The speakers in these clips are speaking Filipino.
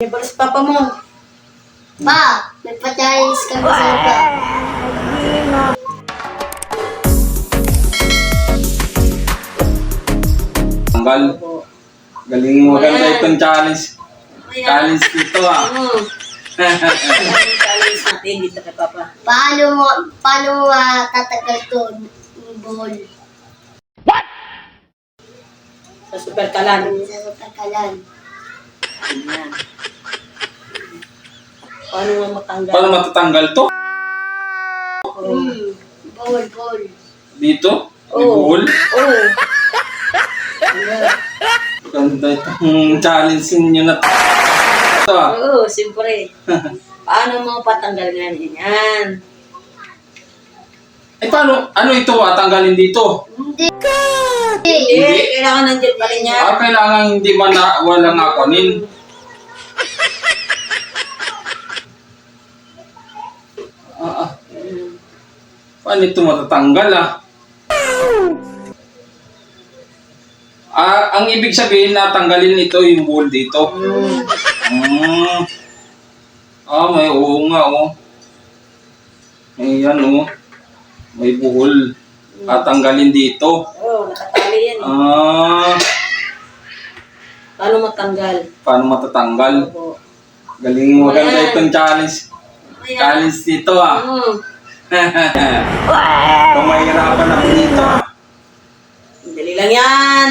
Pala si papa mo. Pa, may pa-challenge kami sa iba. Tanggal. Galing mo maganda Ayan. itong challenge. Challenge dito ah. Oo. Challenge natin dito kay papa. Paano mo, paano mo matatagal to yung buhol Sa super kalan. sa sutakalan? Ayan. Paano nga matanggal? Paano matatanggal to? Hmm, buhol, buhol. Dito? May Oo. buhol? Oo. Ayan. Ganda itong challenge ninyo na to ah. Oo, siyempre. Paano mo patanggal nga yan? Eh paano, ano ito ah, tanggalin dito? Hindi. Hindi, kailangan nandiyan pa rin yan. Ah, kailangan hindi man na, walang akunin. Ah, ah. Paano ito matatanggal ah? Ah, ang ibig sabihin na tanggalin ito yung buhol dito. Hmm. Ah, may oo nga oh. Ayan oh. May buhol. Tatanggalin dito. Oo, nakatali yan. eh. Ah, Paano matanggal? paano matatanggal? Oo. Galing mo maganda itong challenge. Ayan. Challenge dito ah. Oo. Kung mahirapan ako dito. Dali lang yan.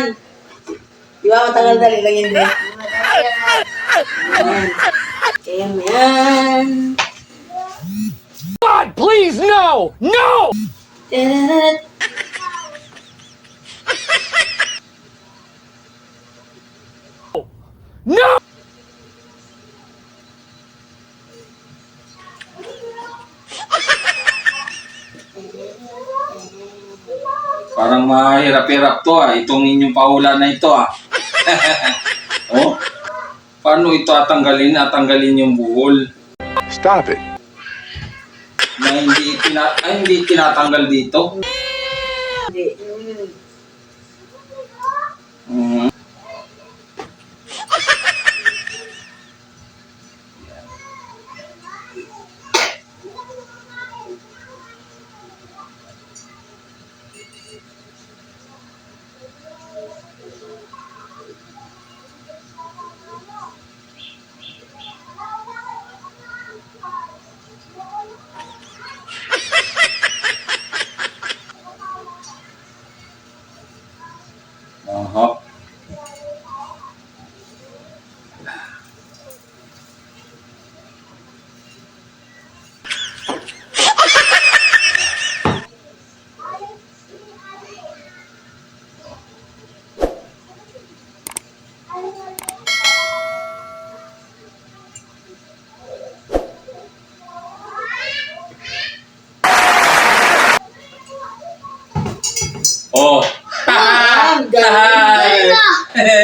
Di ba matagal dali lang yan. Kaya mo yan. God, please, no! No! No! Parang mahirap-hirap to ah. Itong inyong paula na ito ah. oh? Paano ito atanggalin? Atanggalin yung buhol. Stop it. Na hindi, tina ay, hindi tinatanggal dito. Hindi. Aha. Oh. Ah, ang galing. Hi.